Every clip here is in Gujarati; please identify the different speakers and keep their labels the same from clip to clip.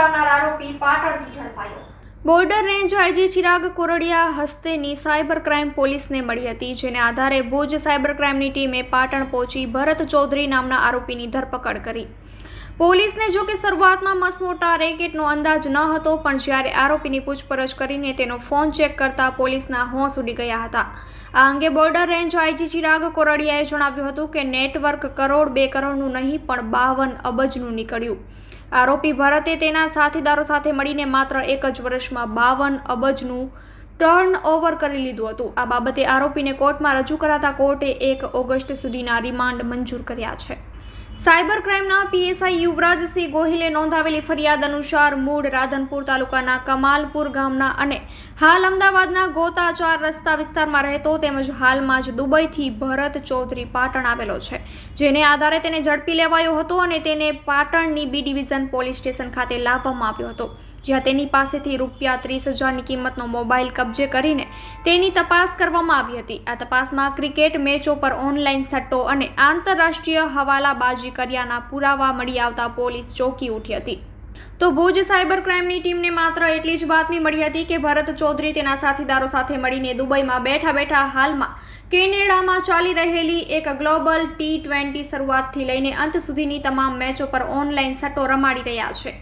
Speaker 1: ચલાવનાર આરોપી પાટણથી ઝડપાયો. Border range IG Chirag Koradiya હસ્તેની cyber crime પોલીસને મળી હતી, જેને આધારે ભુજ સાયબર ક્રાઇમની ટીમે પાટણ પહોંચી ભરત ચૌધરી નામના આરોપીની ધરપકડ કરી. પોલીસને જો શરૂઆતમાં મસમોટા રેકેટનો અંદાજ ન હતો, પણ જ્યારે આરોપીની પૂછપરછ કરીને તેનો ફોન ચેક કરતા પોલીસના હોંશ ઉડી ગયા હતા. આ અંગે બોર્ડર રેન્જ આઈજી ચિરાગ કોરડિયાએ જણાવ્યું હતું કે નેટવર્ક કરોડ બે કરોડનું નહીં, પણ બાવન અબજનું નીકળ્યું. આરોપી ભરતે તેના સાથીદારો સાથે મળીને માત્ર એક જ વર્ષમાં બાવન અબજનું ટર્ન ઓવર કરી લીધું હતું. આ બાબતે આરોપીને કોર્ટમાં રજૂ કરાતા કોર્ટે એક ઓગસ્ટ સુધીના રિમાન્ડ મંજૂર કર્યા છે. સાયબર ક્રાઇમના પીએસઆઈ યુવરાજસિંહ ગોહિલે નોંધાવેલી ફરિયાદ અનુસાર મૂળ રાધનપુર તાલુકાના કમાલપુર ગામના અને હાલ અમદાવાદના ગોતા ચાર રસ્તા વિસ્તારમાં રહેતો તેમજ હાલમાં જ દુબઈથી ભરત ચૌધરી પાટણ આવેલો છે. જેને આધારે તેને ઝડપી લેવાયો હતો અને તેને પાટણની બી ડિવિઝન પોલીસ સ્ટેશન ખાતે લાવવામાં આવ્યો હતો. જ્યાં તેની પાસેથી રૂપિયા ત્રીસ હજારની કિંમતનો મોબાઈલ કબજે કરીને તેની તપાસ કરવામાં આવી હતી. આ તપાસમાં ક્રિકેટ મેચો પર ઓનલાઈન સટ્ટો અને આંતરરાષ્ટ્રીય હવાલાબાજી કર્યાના પુરાવા મળી આવતા પોલીસ ચોંકી ઉઠી હતી. તો ભુજ સાયબર ક્રાઇમની ટીમને માત્ર એટલી જ બાતમી મળી હતી કે ભરત ચૌધરી તેના સાથીદારો સાથે મળીને દુબઈમાં બેઠા બેઠા હાલમાં કેનેડામાં ચાલી રહેલી એક ગ્લોબલ ટી ટ્વેન્ટી શરૂઆતથી લઈને અંત સુધીની તમામ મેચો પર ઓનલાઈન સટ્ટો રમાડી રહ્યા છે.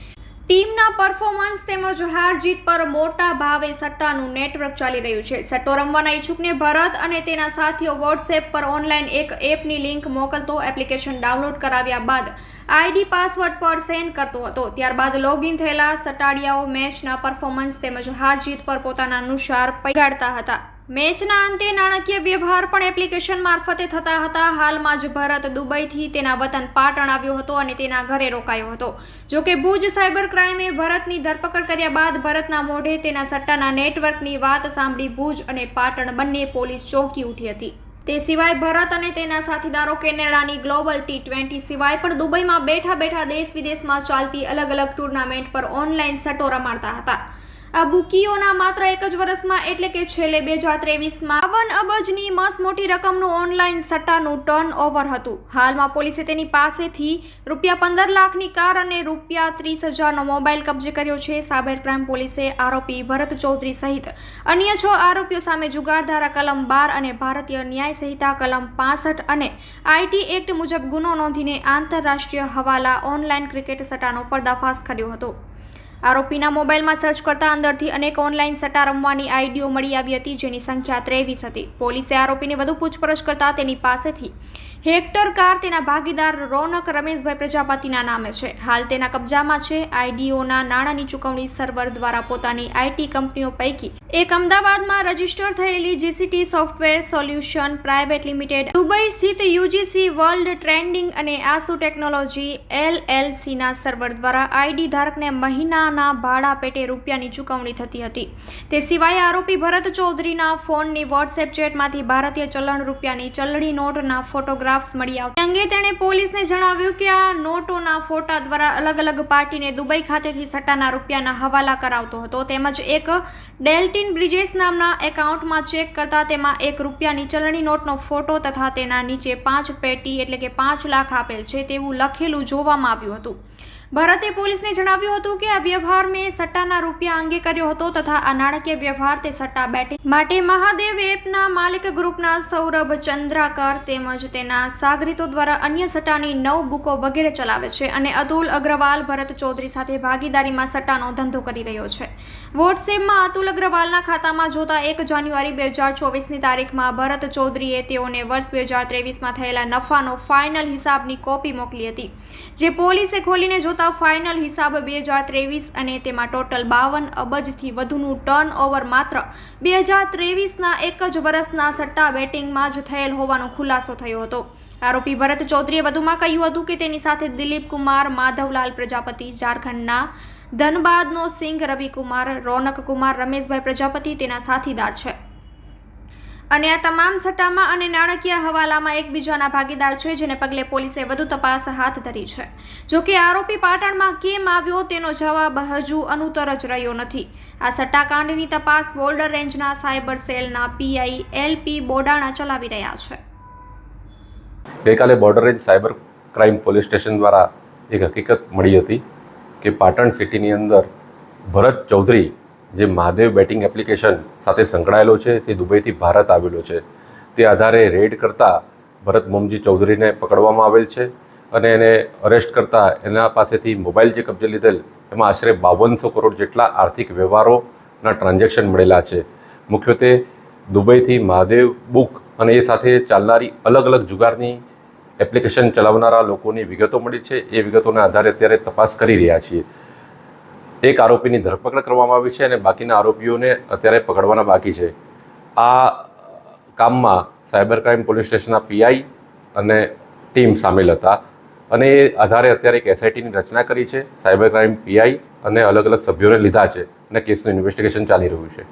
Speaker 1: ટીમના પરફોર્મન્સ તેમજ હાર જીત પર મોટા ભાવે સટ્ટાનું નેટવર્ક ચાલી રહ્યું છે. સટ્ટો રમવાના ઈચ્છુકને ભરત અને તેના સાથીઓ વોટ્સએપ પર ઓનલાઈન એક એપની લિંક મોકલતો એપ્લિકેશન ડાઉનલોડ કરાવ્યા બાદ આઈડી પાસવર્ડ પર સેન્ડ કરતો હતો. ત્યારબાદ લોગિન થયેલા સટાડિયાઓ મેચના પરફોર્મન્સ તેમજ હાર જીત પર પોતાના અનુસાર પગાડતા હતા. મેચના અંતે નાણાકીય વ્યવહાર પણ એપ્લિકેશન મારફતે થતા હતા. હાલમાં જ ભરત દુબઈથી તેના વતન પાટણ આવ્યો હતો અને તેના ઘરે રોકાયો હતો. જો કે ભુજ સાયબર ક્રાઇમે ભરતની ધરપકડ કર્યા બાદ ભરતના મોઢે તેના સટ્ટાના નેટવર્કની વાત સાંભળી ભુજ અને પાટણ બંને પોલીસ ચોંકી ઉઠી હતી. તે સિવાય ભરત અને તેના સાથીદારો કેનેડાની ગ્લોબલ ટી ટ્વેન્ટી સિવાય પણ દુબઈમાં બેઠા બેઠા દેશ વિદેશમાં ચાલતી અલગ અલગ ટુર્નામેન્ટ પર ઓનલાઈન સટ્ટો રમાડતા હતા. આ બુકીઓના માત્ર એક જ વર્ષમાં એટલે કે છેલ્લે બે હજાર ત્રેવીસમાં બાવન અબજની મસ મોટી રકમનું ઓનલાઈન સટ્ટાનું ટર્ન ઓવર હતું. હાલમાં પોલીસે તેની પાસેથી રૂપિયા પંદર લાખની કાર અને રૂપિયા ત્રીસ હજારનો મોબાઈલ કબજે કર્યો છે. સાબર ક્રાઇમ પોલીસે આરોપી ભરત ચૌધરી સહિત અન્ય છ આરોપીઓ સામે જુગારધારા કલમ બાર અને ભારતીય ન્યાય સંહિતા કલમ પાસઠ અને આઈટી એક્ટ મુજબ ગુનો નોંધીને આંતરરાષ્ટ્રીય હવાલા ઓનલાઈન ક્રિકેટ સટ્ટાનો પર્દાફાશ કર્યો હતો. આરોપીના મોબાઈલમાં સર્ચ કરતા અંદરથી અનેક ઓનલાઈન સટ્ટા રમવાની આઈડીઓ મળી આવી હતી, જેની સંખ્યા ત્રેવીસ હતી. પોલીસે આરોપીને વધુ પૂછપરછ કરતા તેની પાસેથી હેક્ટર કાર તેના ભાગીદાર રોનક રમેશભાઈ પ્રજાપતિના નામે છે. હાલ તેના કબજામાં છે. આઈડીઓના નાણાંની ચૂકવણી સર્વર દ્વારા પોતાની આઈટી કંપનીઓ પૈકી એક અમદાવાદમાં રજિસ્ટર થયેલી GCT software solution private limited, Dubai સ્થિત યુજીસી વર્લ્ડ ટ્રેન્ડિંગ અને આસુ ટેકનોલોજી એલએલસીના સર્વર દ્વારા આઈડી ધારકને મહિનાના ભાડા પેટે રૂપિયાની ચૂકવણી થતી હતી. તે સિવાય આરોપી ભરત ચૌધરીના ફોનની વોટ્સએપ ચેટમાંથી ભારતીય ચલણ રૂપિયાની ચલણી નોટના ફોટોગ્રાફ્સ મળી આવતા. અંગે તેણે પોલીસને જણાવ્યું કે આ નોટોના ફોટા દ્વારા અલગ અલગ પાર્ટીને દુબઈ ખાતેથી સટ્ટાના રૂપિયાના હવાલા કરાવતો હતો. તેમજ એક ડેલ્ટિન બ્રિજેસ નામના એકાઉન્ટમાં ચેક કરતા તેમાં એક રૂપિયાની ચલણી નોટનો ફોટો તથા તેના નીચે પાંચ પેટી એટલે કે પાંચ લાખ આપેલ છે તેવું લખેલું જોવામાં આવ્યું હતું. ભરતે પોલીસને જણાવ્યું હતું કે આ વ્યવહાર મેં સટ્ટાના રૂપિયા અંગે કર્યો હતો તથા આ નાણાકીય વ્યવહાર તે સટ્ટા બેટિંગ માટે મહાદેવ એપના માલિક ગ્રુપના સૌરભ ચંદ્રાકર તેમજ તેના સાગરીતો દ્વારા અન્ય સટ્ટાની નવ બુકો વગેરે ચલાવે છે અને અતુલ અગ્રવાલ ભરત ચૌધરી સાથે ભાગીદારીમાં સટ્ટાનો ધંધો કરી રહ્યો છે. વોટ્સએપમાં અતુલ અગ્રવાલના ખાતામાં જોતા એક જાન્યુઆરી બે હજાર ચોવીસની તારીખમાં ભરત ચૌધરીએ તેઓને વર્ષ બે હજાર ત્રેવીસમાં થયેલા નફાનો ફાઇનલ હિસાબની કોપી મોકલી હતી. જે પોલીસે ખોલીને જોતા ફાઇનલ હિસાબ બે હજાર ત્રેવીસ અને તેમાં ટોટલ બાવન અબજથી વધુનું ટર્ન ઓવર માત્ર બે હજાર ત્રેવીસના એક જ વર્ષના સટ્ટા બેટિંગમાં જ થયેલ હોવાનો ખુલાસો થયો હતો. આરોપી ભરત ચૌધરીએ વધુમાં કહ્યું હતું કે તેની સાથે દિલીપ કુમાર, માધવલાલ પ્રજાપતિ, ઝારખંડના ધનબાદનો સિંઘ રવિકુમાર, રોનક કુમાર, રમેશભાઈ પ્રજાપતિ તેના સાથીદાર છે. અને આ તમામ સટ્ટામાં અને નાણાકીય હવાલામાં એકબીજાના ભાગીદાર છે, જેને પગલે પોલીસે વધુ તપાસ હાથ ધરી છે. જોકે આરોપી પાટણમાં કેમ આવ્યો તેનો જવાબ હજુ અનુતર જ રહ્યો નથી. આ સટ્ટાકાંડની તપાસ બોર્ડર રેન્જના સાયબર સેલના પીઆઈ એલપી બોડાણા ચલાવી રહ્યા છે.
Speaker 2: ગઈકાલે border range cyber crime police station દ્વારા એક હકીકત મળી હતી કે પાટણ સિટીની અંદર ભરત ચૌધરી જે મહાદેવ બેટિંગ એપ્લિકેશન સાથે સંકળાયેલો છે, તે દુબઈથી ભારત આવેલો છે. તે આધારે રેડ કરતાં ભરત મોમજી ચૌધરીને પકડવામાં આવેલ છે અને એને અરેસ્ટ કરતાં એના પાસેથી મોબાઈલ જે કબજે લીધેલ, એમાં આશરે બાવનસો કરોડ જેટલા આર્થિક વ્યવહારોના ટ્રાન્ઝેક્શન મળેલા છે. મુખ્યત્વે દુબઈથી મહાદેવ બુક અને એ સાથે ચાલનારી અલગ અલગ જુગારની એપ્લિકેશન ચલાવનારા લોકોની વિગતો મળી છે. એ વિગતોના આધારે અત્યારે તપાસ કરી રહ્યા છીએ. એક આરોપીની ધરપકડ કરવામાં આવી છે અને બાકીના આરોપીઓને અત્યારે પકડવાના બાકી છે. આ કામમાં સાયબર ક્રાઇમ પોલીસ સ્ટેશનના પીઆઈ અને ટીમ સામેલ હતા અને એ આધારે અત્યારે એક એસઆઈટીની રચના કરી છે. સાયબર ક્રાઇમ પીઆઈ અને અલગ અલગ સભ્યોને લીધા છે અને કેસનું ઇન્વેસ્ટિગેશન ચાલી રહ્યું છે.